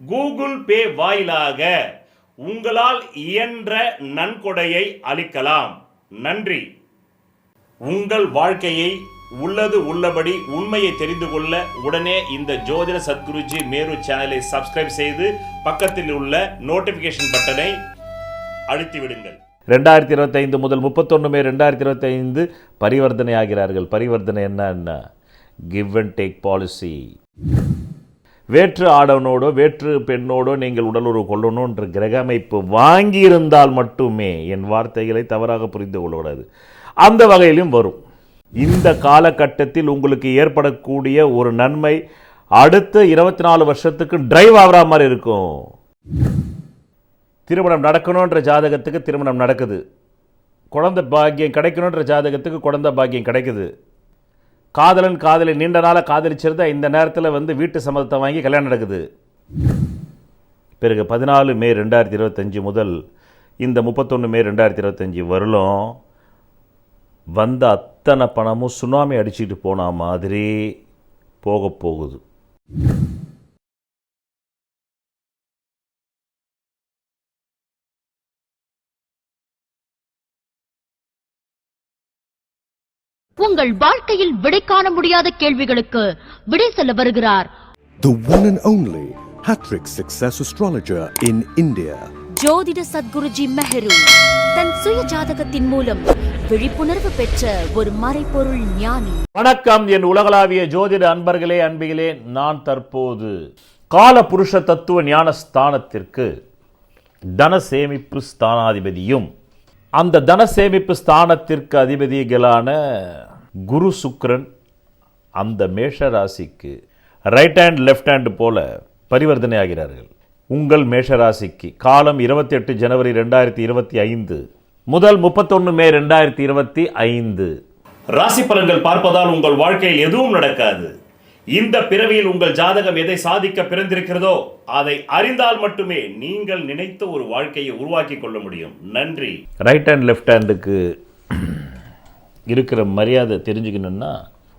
Google Pay வாயிலாக உங்களால் இயன்ற நன்கொடையை அளிக்கலாம். நன்றி. உங்கள் வாழ்க்கையை உள்ளது உள்ளபடி உண்மையை தெரிந்து கொள்ள உடனே இந்த ஜோதிட சத்குருஜி மேரு சேனலை சப்ஸ்கிரைப் செய்து பக்கத்தில் உள்ள நோட்டிபிகேஷன் பட்டனை அழுத்தி விடுங்கள் ரெண்டாயிரத்தி இருபத்தைந்து முதல் முப்பத்தொன்று மே ரெண்டாயிரத்தி இருபத்தைந்து பரிவர்த்தனை ஆகிறார்கள் பரிவர்த்தனை என்ன கிவ் அண்ட் டேக் பாலிசி வேற்று ஆடவனோடோ வேற்று பெண்ணோடோ நீங்கள் உடலுறவு கொள்ளணுன்ற கிரக அமைப்பு வாங்கியிருந்தால் மட்டுமே என் வார்த்தைகளை தவறாக புரிந்து கொள்ளக்கூடாது. அந்த வகையிலும் வரும். இந்த காலகட்டத்தில் உங்களுக்கு ஏற்படக்கூடிய ஒரு நன்மை அடுத்த இருபத்தி நாலு வருஷத்துக்கு டிரைவ் ஆகிற மாதிரி இருக்கும். திருமணம் நடக்கணுன்ற ஜாதகத்துக்கு திருமணம் நடக்குது. குழந்தை பாக்கியம் கிடைக்கணுன்ற ஜாதகத்துக்கு குழந்தை பாக்கியம் கிடைக்குது. காதலன் காதலி நீண்ட நாளாக காதலிச்சிருந்தா இந்த நேரத்தில் வந்து வீட்டு சம்மதத்தை வாங்கி கல்யாணம் நடக்குது. பிறகு பதினாலு மே ரெண்டாயிரத்தி இருபத்தஞ்சி முதல் இந்த முப்பத்தொன்று மே ரெண்டாயிரத்தி இருபத்தஞ்சி வரலும் வந்த அத்தனை பணமும் சுனாமி அடிச்சுட்டு போன மாதிரி போக போகுது. உங்கள் வாழ்க்கையில் விடை காண முடியாத கேள்விகளுக்கு விடை சொல்ல வருகிறார் The one and only Hattrick Success Astrologer in India. ஜோதிட சத்குருஜி மெஹரு தன் சுய ஜாதகத்தின் மூலம் விழிப்புணர்வு பெற்ற ஒரு மறைபொருள் ஞானி வணக்கம் என் உலகளாவிய ஜோதிட அன்பர்களே அன்பிகளே நான் தற்போது கால புருஷ தத்துவ ஞான ஸ்தானத்திற்கு தன சேமிப்பு ஸ்தானாதிபதியும் அந்த தன சேமிப்பு ஸ்தானத்திற்கு அதிபதிகளான குரு சுக்ரன் அந்த மேஷ ராசிக்கு ரைட் ஹேண்ட் லெஃப்ட் ஹேண்ட் போல பரிவர்த்தனை ஆகிறார்கள் உங்கள் மேஷ ராசிக்கு காலம் இருபத்தி எட்டு ஜனவரி ரெண்டாயிரத்தி இருபத்தி ஐந்து முதல் முப்பத்தொன்று மே ரெண்டாயிரத்தி இருபத்தி ஐந்து. ராசி பலன்கள் பார்ப்பதால் உங்கள் வாழ்க்கையில் எதுவும் நடக்காது. இந்த பிறவியில் உங்கள் ஜாதகம் எதை சாதிக்க பிறந்திருக்கிறதோ அதை அறிந்தால் மட்டுமே நீங்கள் நினைத்த ஒரு வாழ்க்கையை உருவாக்கி கொள்ள முடியும். நன்றி. ரைட் ஹேண்ட் லெஃப்ட் ஹேண்டுக்கு இருக்கிற மரியாதை தெரிஞ்சுக்கணுன்னா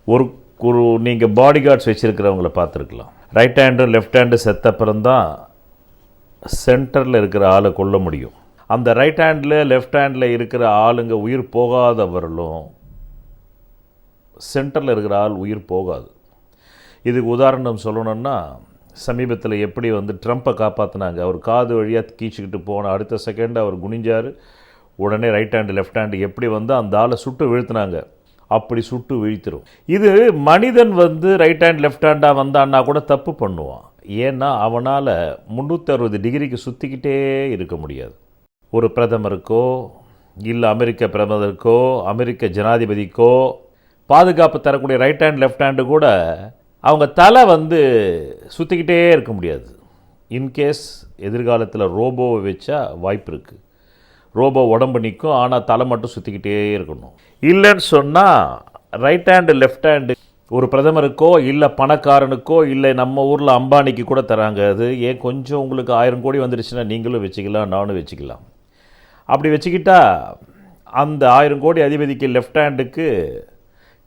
ஒரு ஒரு நீங்கள் பாடி கார்ட்ஸ் வச்சுருக்கிறவங்கள பார்த்துருக்கலாம். ரைட் ஹேண்டு லெஃப்ட் ஹேண்டு செத்தப்புறம் தான் சென்டரில் இருக்கிற ஆளை கொல்ல முடியும். அந்த ரைட் ஹேண்டில் லெஃப்ட் ஹேண்டில் இருக்கிற ஆளுங்க உயிர் போகாதவர்களும் சென்டரில் இருக்கிற ஆள் உயிர் போகாது. இதுக்கு உதாரணம் சொல்லணும்னா சமீபத்தில் எப்படி வந்து ட்ரம்ப்பை காப்பாற்றினாங்க அவர் காது வழியாக கீச்சிக்கிட்டு போன அடுத்த செகண்ட் அவர் குனிஞ்சார். உடனே ரைட் ஹேண்டு லெஃப்ட் ஹேண்டு எப்படி வந்து அந்த ஆளை சுட்டு வீழ்த்தினாங்க. அப்படி சுட்டு வீழ்த்திடும் இது மனிதன் வந்து ரைட் ஹேண்ட் லெஃப்ட் ஹேண்டாக வந்தான்னா கூட தப்பு பண்ணுவான். ஏன்னா அவனால் முந்நூற்றி அறுபது டிகிரிக்கு சுற்றிக்கிட்டே இருக்க முடியாது. ஒரு பிரதமருக்கோ இல்லை அமெரிக்க பிரதமருக்கோ அமெரிக்க ஜனாதிபதிக்கோ பாதுகாப்பு தரக்கூடிய ரைட் ஹேண்ட் லெஃப்ட் ஹேண்டு கூட அவங்க தலை வந்து சுற்றிக்கிட்டே இருக்க முடியாது. இன்கேஸ் எதிர்காலத்தில் ரோபோவை வச்சா வாய்ப்பு இருக்குது ரோபோ உடம்பு நிற்கும் ஆனால் தலை மட்டும் சுற்றிக்கிட்டே இருக்கணும். இல்லைன்னு சொன்னால் ரைட் ஹேண்டு லெஃப்ட் ஹேண்டு ஒரு பிரதமருக்கோ இல்லை பணக்காரனுக்கோ இல்லை நம்ம ஊரில் அம்பானிக்கு கூட தராங்க அது. ஏன் கொஞ்சம் உங்களுக்கு ஆயிரம் கோடி வந்துருச்சுன்னா நீங்களும் வச்சுக்கலாம் நானும் வச்சுக்கலாம். அப்படி வச்சுக்கிட்டா அந்த ஆயிரம் கோடி அதிபதிக்கு லெஃப்ட் ஹேண்டுக்கு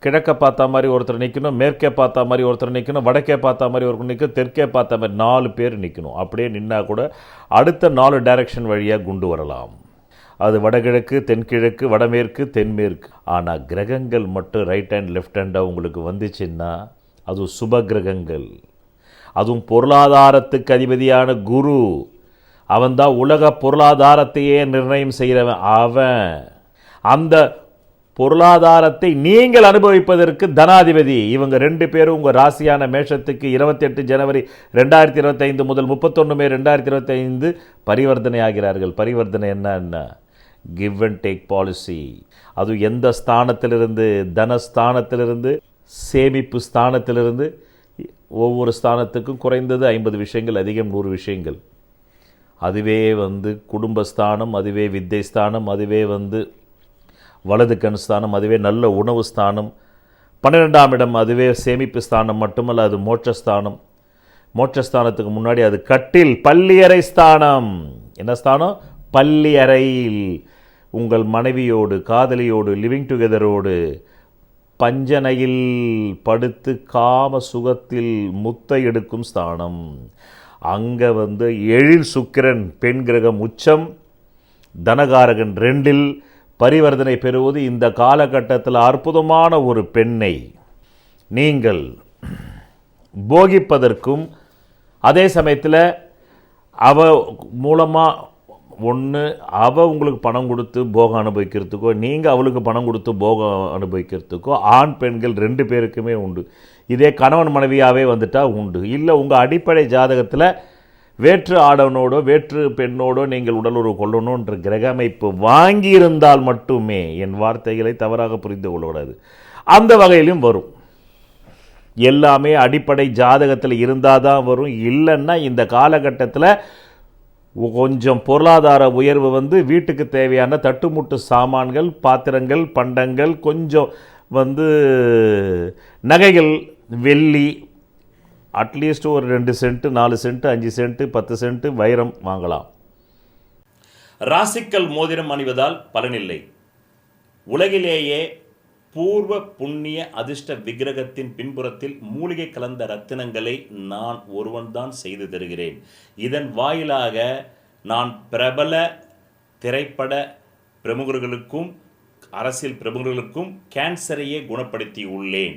கிழக்க பார்த்தா மாதிரி ஒருத்தர் நிற்கணும் மேற்கே பார்த்தா மாதிரி ஒருத்தர் நிற்கணும் வடக்கே பார்த்தா மாதிரி ஒருத்தர் நிற்கணும் தெற்கே பார்த்தா மாதிரி நாலு பேர் நிற்கணும் அப்படியே நின்னா கூட அடுத்த நாலு டைரக்ஷன் வழியாக குண்டு வரலாம். அது வடகிழக்கு தென்கிழக்கு வடமேற்கு தென்மேற்கு. ஆனால் கிரகங்கள் மட்டும் ரைட் ஹேண்ட் லெஃப்ட் ஹேண்டாக உங்களுக்கு வந்துச்சுன்னா அது சுப கிரகங்கள். அதுவும் பொருளாதாரத்துக்கு அதிபதியான குரு. அவன்தான் உலக பொருளாதாரத்தையே நிர்ணயம் செய்கிறவன் அவன். அந்த பொருளாதாரத்தை நீங்கள் அனுபவிப்பதற்கு தனாதிபதி. இவங்க ரெண்டு பேரும் உங்கள் ராசியான மேஷத்துக்கு இருபத்தெட்டு ஜனவரி ரெண்டாயிரத்தி இருபத்தைந்து முதல் முப்பத்தொன்று மே ரெண்டாயிரத்தி இருபத்தைந்து பரிவர்த்தனை ஆகிறார்கள். பரிவர்த்தனை என்ன கிவ் அண்ட் டேக் பாலிசி அது எந்த ஸ்தானத்திலிருந்து? தனஸ்தானத்திலிருந்து சேமிப்பு ஸ்தானத்திலிருந்து. ஒவ்வொரு ஸ்தானத்துக்கும் குறைந்தது ஐம்பது விஷயங்கள் அதிகம் நூறு விஷயங்கள். அதுவே வந்து குடும்பஸ்தானம் அதுவே வித்தை ஸ்தானம் அதுவே வந்து வலது கண் ஸ்தானம் அதுவே நல்ல உணவு ஸ்தானம். பன்னிரெண்டாம் இடம் அதுவே சேமிப்பு ஸ்தானம் மட்டுமல்ல அது மோட்சஸ்தானம் மோட்சஸ்தானத்துக்கு முன்னாடி அது கட்டில் பள்ளியறை ஸ்தானம். என்ன ஸ்தானம்? பள்ளியறையில். உங்கள் மனைவியோடு காதலியோடு லிவிங் டுகெதரோடு பஞ்சனையில் படுத்து காம சுகத்தில் முத்தை எடுக்கும் ஸ்தானம். அங்கே வந்து எழில் சுக்கிரன் பெண் கிரகம் உச்சம் தனகாரகன் ரெண்டில் பரிவர்த்தனை பெறுவது இந்த காலகட்டத்தில் அற்புதமான ஒரு பெண்ணை நீங்கள் போகிப்பதற்கும் அதே சமயத்தில் அவ மூலமாக ஒன்று அவ உங்களுக்கு பணம் கொடுத்து போகம் அனுபவிக்கிறதுக்கோ நீங்கள் அவளுக்கு பணம் கொடுத்து போகம் அனுபவிக்கிறதுக்கோ ஆண் பெண்கள் ரெண்டு பேருக்குமே உண்டு. இதே கணவன் மனைவியாகவே வந்துட்டால் உண்டு. இல்லை உங்கள் அடிப்படை ஜாதகத்தில் வேற்று ஆடவனோடோ வேற்று பெண்ணோடோ நீங்கள் உடலுறவு கொள்ளணுன்ற கிரக அமைப்பு வாங்கியிருந்தால் மட்டுமே என் வார்த்தைகளை தவறாக புரிந்து கொள்ளக்கூடாது. அந்த வகையிலும் வரும். எல்லாமே அடிப்படை ஜாதகத்தில் இருந்தால் தான் வரும். இல்லைன்னா இந்த காலகட்டத்தில் கொஞ்சம் பொருளாதார உயர்வு வந்து வீட்டுக்கு தேவையான தட்டுமுட்டு சாமான்கள் பாத்திரங்கள் பண்டங்கள் கொஞ்சம் வந்து நகைகள் வெள்ளி அட்லீஸ்ட் ஒரு ரெண்டு சென்ட்டு நாலு சென்ட்டு அஞ்சு சென்ட்டு பத்து சென்ட்டு வைரம் வாங்கலாம். ராசிக்கல் மோதிரம் அணிவதால் பலனில்லை. உலகிலேயே பூர்வ புண்ணிய அதிர்ஷ்ட விக்கிரகத்தின் பின்புறத்தில் மூலிகை கலந்த ரத்தினங்களை நான் ஒருவன்தான் செய்து தருகிறேன். இதன் வாயிலாக நான் பிரபல திரைப்பட பிரமுகர்களுக்கும் அரசியல் பிரமுகர்களுக்கும் கேன்சரையே குணப்படுத்தி உள்ளேன்.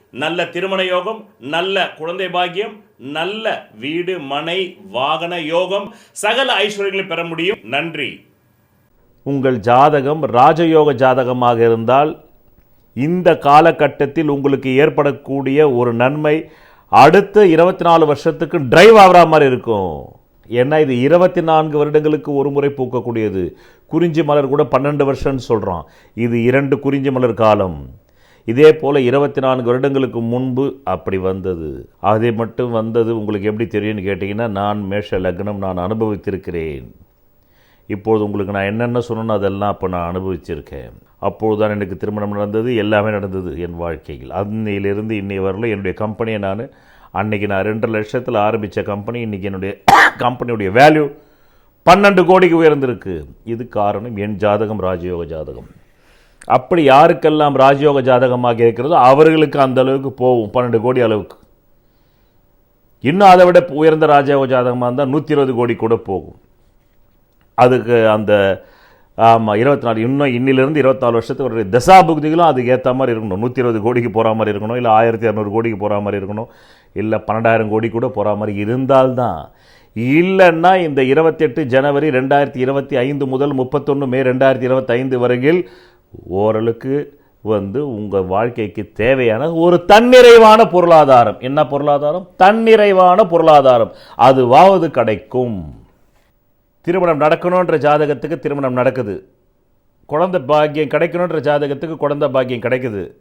நல்ல திருமண யோகம் நல்ல குழந்தை பாக்கியம் நல்ல வீடு மனை வாகன யோகம். சகல ஐஸ்வர்யங்களை பெற முடியும். நன்றி. உங்கள் ஜாதகம் ராஜயோக ஜாதகமாக இருந்தால் இந்த காலகட்டத்தில் உங்களுக்கு ஏற்படக்கூடிய ஒரு நன்மை அடுத்த இருபத்தி நாலு வருஷத்துக்கு டிரைவ் ஆகிற மாதிரி இருக்கும். ஏன்னா இது இருபத்தி நான்கு வருடங்களுக்கு ஒரு முறை பூக்கக்கூடியது. குறிஞ்சி மலர் கூட பன்னெண்டு வருஷம்னு சொல்கிறோம் இது இரண்டு குறிஞ்சி மலர் காலம். இதே போல் இருபத்தி நான்கு வருடங்களுக்கு முன்பு அப்படி வந்தது. அதே மட்டும் வந்தது உங்களுக்கு எப்படி தெரியும்னு கேட்டிங்கன்னா நான் மேஷ லக்னம் நான் அனுபவித்திருக்கிறேன். இப்போது உங்களுக்கு நான் என்னென்ன சொன்னேனோ அதெல்லாம் அப்போ நான் அனுபவிச்சிருக்கேன். அப்போது தான் எனக்கு திருமணம் நடந்தது எல்லாமே நடந்தது என் வாழ்க்கையில். அன்னையிலிருந்து இன்னை வரல என்னுடைய கம்பெனியை நான் அன்னைக்கு நான் ரெண்டு லட்சத்தில் ஆரம்பித்த கம்பெனி இன்றைக்கி என்னுடைய கம்பெனியுடைய வேல்யூ பன்னெண்டு கோடிக்கு உயர்ந்திருக்கு. இது காரணம் என் ஜாதகம் ராஜயோக ஜாதகம். அப்படி யாருக்கெல்லாம் ராஜயோக ஜாதகமாக இருக்கிறதோ அவர்களுக்கு அந்த அளவுக்கு போகும் பன்னெண்டு கோடி அளவுக்கு. இன்னும் அதை விட உயர்ந்த ராஜயோக ஜாதகமாக இருந்தால் நூற்றி இருபது கோடி கூட போகும். அதுக்கு அந்த ஆமாம் இருபத்தி நாலு இன்னும் இன்னிலிருந்து இருபத்தாலு வருஷத்துக்கு ஒரு தசா புக்திகளும் அதுக்கு ஏற்ற மாதிரி இருக்கணும். நூற்றி இருபது கோடிக்கு போகிற மாதிரி இருக்கணும் இல்லை ஆயிரத்தி இரநூறு கோடிக்கு போகிற மாதிரி இருக்கணும் இல்லை பன்னெண்டாயிரம் கோடி கூட போகிற மாதிரி இருந்தால்தான். இல்லைன்னா இந்த இருபத்தெட்டு ஜனவரி ரெண்டாயிரத்தி இருபத்தி ஐந்து முதல் முப்பத்தொன்று மே ரெண்டாயிரத்தி இருபத்தைந்து வரையில் ஓரளவுக்கு வந்து உங்கள் வாழ்க்கைக்கு தேவையான ஒரு தன்னிறைவான பொருளாதாரம். என்ன பொருளாதாரம்? தன்னிறைவான பொருளாதாரம். அதுவாவது கிடைக்கும். திருமணம் நடக்கணுன்ற ஜாதகத்துக்கு திருமணம் நடக்குது. குழந்தை பாக்கியம் கிடைக்கணுன்ற ஜாதகத்துக்கு குழந்தை பாக்கியம் கிடைக்குது.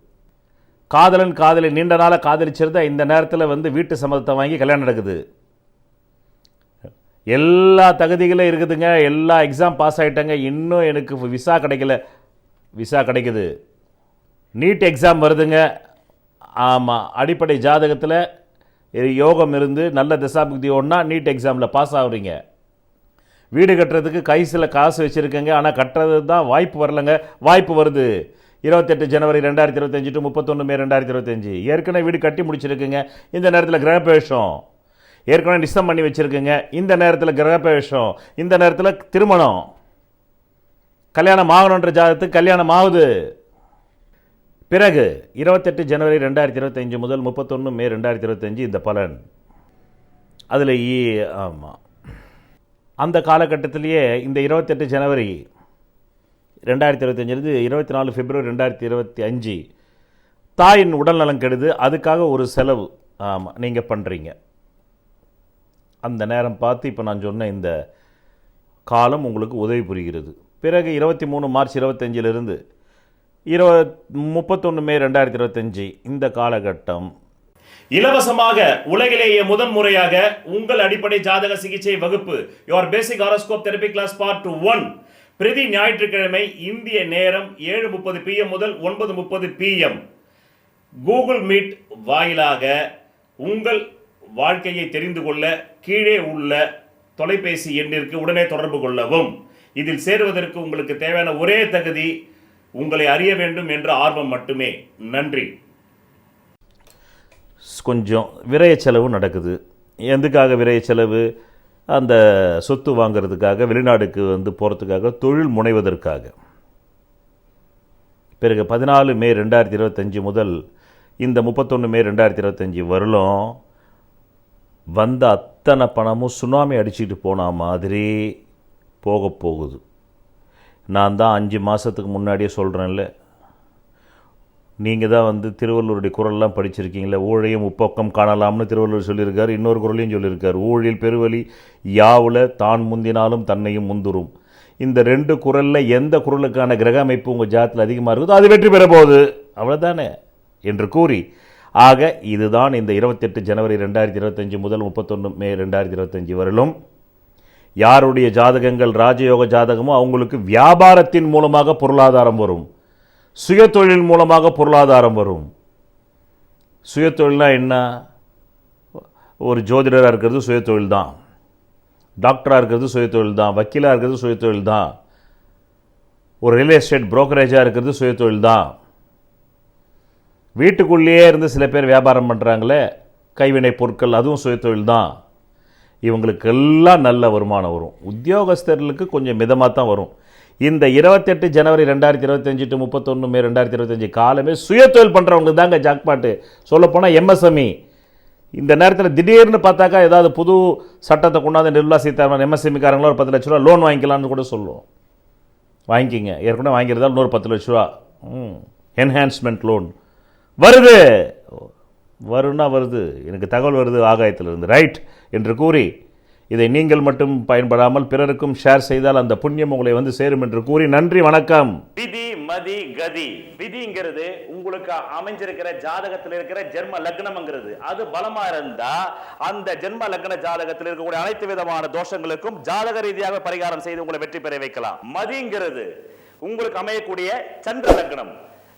காதலன் காதலி நீண்ட நாளாக காதலிச்சிருந்தா இந்த நேரத்தில் வந்து வீட்டு சம்மதத்தை வாங்கி கல்யாணம் நடக்குது. எல்லா தகுதிகளும் இருக்குதுங்க. எல்லா எக்ஸாம் பாஸ் ஆகிட்டாங்க இன்னும் எனக்கு விசா கிடைக்கல. விசா கிடைக்குது. நீட் எக்ஸாம் வருதுங்க. ஆமாம் அடிப்படை ஜாதகத்தில் யோகம் இருந்து நல்ல தசாபுக்தி ஒன்றா நீட் எக்ஸாமில் பாஸ் ஆகுறீங்க. வீடு கட்டுறதுக்கு கைசில் காசு வச்சுருக்கேங்க. ஆனால் கட்டுறது தான் வாய்ப்பு வரலங்க. வாய்ப்பு வருது. இருபத்தெட்டு ஜனவரி ரெண்டாயிரத்தி இருபத்தஞ்சி டு முப்பத்தொன்று மே ரெண்டாயிரத்தி இருபத்தஞ்சி. ஏற்கனவே வீடு கட்டி முடிச்சிருக்குங்க. இந்த நேரத்தில் கிரகப்பிரவேஷம் ஏற்கனவே டிசம் பண்ணி வச்சுருக்குங்க. இந்த நேரத்தில் கிரகப்பிரவேஷம் இந்த நேரத்தில் திருமணம். கல்யாணம் ஆகணுன்ற ஜாதகத்துக்கு கல்யாணம் ஆகுது பிறகு இருபத்தெட்டு ஜனவரி ரெண்டாயிரத்தி இருபத்தஞ்சி முதல் முப்பத்தொன்று மே ரெண்டாயிரத்தி இருபத்தஞ்சி இந்த பலன். அதில் ஈ ஆமாம் அந்த காலகட்டத்திலேயே இந்த இருபத்தெட்டு ஜனவரி ரெண்டாயிரத்தி இருபத்தஞ்சிலிருந்து இருபத்தி நாலு பிப்ரவரி ரெண்டாயிரத்தி இருபத்தி அஞ்சு தாயின் உடல்நலம் கெடுது. அதுக்காக ஒரு செலவு ஆமாம் நீங்கள் பண்ணுறீங்க அந்த நேரம் பார்த்து இப்போ நான் சொன்ன இந்த காலம் உங்களுக்கு உதவி புரிகிறது. பிறகு இருபத்தி மூணு மார்ச் இருபத்தஞ்சிலிருந்து இருபத் முப்பத்தொன்று மே ரெண்டாயிரத்தி இருபத்தஞ்சி இந்த காலகட்டம். இலவசமாக உலகிலேயே முதன் முறையாக உங்கள் அடிப்படை ஜாதக சிகிச்சை வகுப்பு your basic horoscope therapy class part one பிரதி ஞாயிற்றுக்கிழமை இந்திய நேரம் ஏழு முப்பது பிஎம் முதல் ஒன்பது முப்பது பிஎம் கூகுள் மீட் வாயிலாக உங்கள் வாழ்க்கையை தெரிந்து கொள்ள கீழே உள்ள தொலைபேசி எண்ணிற்கு உடனே தொடர்பு கொள்ளவும். இதில் சேருவதற்கு உங்களுக்கு தேவையான ஒரே தகுதி உங்களை அறிய வேண்டும் என்ற ஆர்வம் மட்டுமே. நன்றி. கொஞ்சம் விரைய செலவு நடக்குது. எதுக்காக விரைய செலவு? அந்த சொத்து வாங்குறதுக்காக வெளிநாடுக்கு வந்து போகிறதுக்காக தொழில் முனைவதற்காக. பிறகு பதினாலு மே ரெண்டாயிரத்தி இருபத்தஞ்சி முதல் இந்த முப்பத்தொன்று மே ரெண்டாயிரத்தி இருபத்தஞ்சி வரலும் வந்த அத்தனை பணமும் சுனாமி அடிச்சுட்டு போன மாதிரி போக போகுது. நான் தான் அஞ்சு மாதத்துக்கு முன்னாடியே சொல்கிறேன்ல நீங்கள் தான் வந்து திருவள்ளுவருடைய குரல்லாம் படிச்சிருக்கீங்களே ஊழையும் உப்பக்கம் காணலாம்னு திருவள்ளுவர் சொல்லியிருக்கார் இன்னொரு குரலையும் சொல்லியிருக்கார். ஊழில் பெருவழி யாவில் தான் முந்தினாலும் தன்னையும் முந்துரும். இந்த ரெண்டு குரலில் எந்த குரலுக்கான கிரக அமைப்பு உங்கள் ஜாத்தில் அதிகமாக இருக்குதோ அது வெற்றி பெற போகுது. அவ்வளோதானே என்று கூறி ஆக இதுதான் இந்த இருபத்தெட்டு ஜனவரி ரெண்டாயிரத்தி இருபத்தஞ்சி முதல் முப்பத்தொன்று மே ரெண்டாயிரத்தி இருபத்தஞ்சி வரலும் யாருடைய ஜாதகங்கள் ராஜயோக ஜாதகமோ அவங்களுக்கு வியாபாரத்தின் மூலமாக பொருளாதாரம் வரும். சுயத்தொழில் மூலமாக பொருளாதாரம் வரும். சுயதொழில்னா என்ன? ஒரு ஜோதிடராக இருக்கிறது சுயத்தொழில் தான் டாக்டராக இருக்கிறது சுயத்தொழில் தான் வக்கீலாக இருக்கிறது சுயத்தொழில் தான் ஒரு ரியல் எஸ்டேட் புரோக்கரேஜாக இருக்கிறது சுயத்தொழில் தான் வீட்டுக்குள்ளேயே இருந்து சில பேர் வியாபாரம் பண்ணுறாங்களே கைவினை பொருட்கள் அதுவும் சுயத்தொழில் தான் இவங்களுக்கெல்லாம் நல்ல வருமானம் வரும். உத்தியோகஸ்தர்களுக்கு கொஞ்சம் மிதமாக தான் வரும். இந்த இருபத்தெட்டு ஜனவரி ரெண்டாயிரத்தி இருபத்தஞ்சி டு முப்பத்தொன்று மே ரெண்டாயிரத்தி இருபத்தஞ்சி காலமே சுய தொழில் பண்ணுறவங்க தாங்க ஜாக்பாட்டு. சொல்லப்போனால் எம்எஸ்எம்இ இந்த நேரத்தில் திடீர்னு பார்த்தாக்கா ஏதாவது புது சட்டத்தை கொண்டாந்து நிர்மலா சீதாராமன் எம்எஸ்எம்இக்காரங்களும் ஒரு பத்து லட்ச ரூபா லோன் வாங்கிக்கலாம்னு கூட சொல்லுவோம். வாங்கிக்கிங்க. ஏற்கனவே வாங்கியிருந்தால் இன்னொரு பத்து லட்ச ரூபா. ம். என்ஹான்ஸ்மெண்ட் லோன் வருது. வரும்னா வருது. எனக்கு தகவல் வருது ஆகாயத்திலிருந்து. ரைட் என்று கூறி இதை நீங்கள் மட்டும் பயன்படாமல் பிறருக்கும் ஷேர் செய்தால் அந்த புண்ணியம் உங்களை வந்து சேரும் என்று கூறி நன்றி வணக்கம். விதி மதி கதி. விதிங்கிறது உங்களுக்கு அமைஞ்சிருக்கிற ஜாதகத்தில் இருக்கிற ஜென்ம லக்னம்ங்கிறது. அது பலமா இருந்தா அந்த ஜென்ம லக்ன ஜாதகத்தில் இருக்கக்கூடிய அனைத்து விதமான தோஷங்களுக்கும் ஜாதக ரீதியாக பரிகாரம் செய்து உங்களை வெற்றி பெற வைக்கலாம். மதிங்கிறது உங்களுக்கு அமையக்கூடிய சந்திர லக்னம்.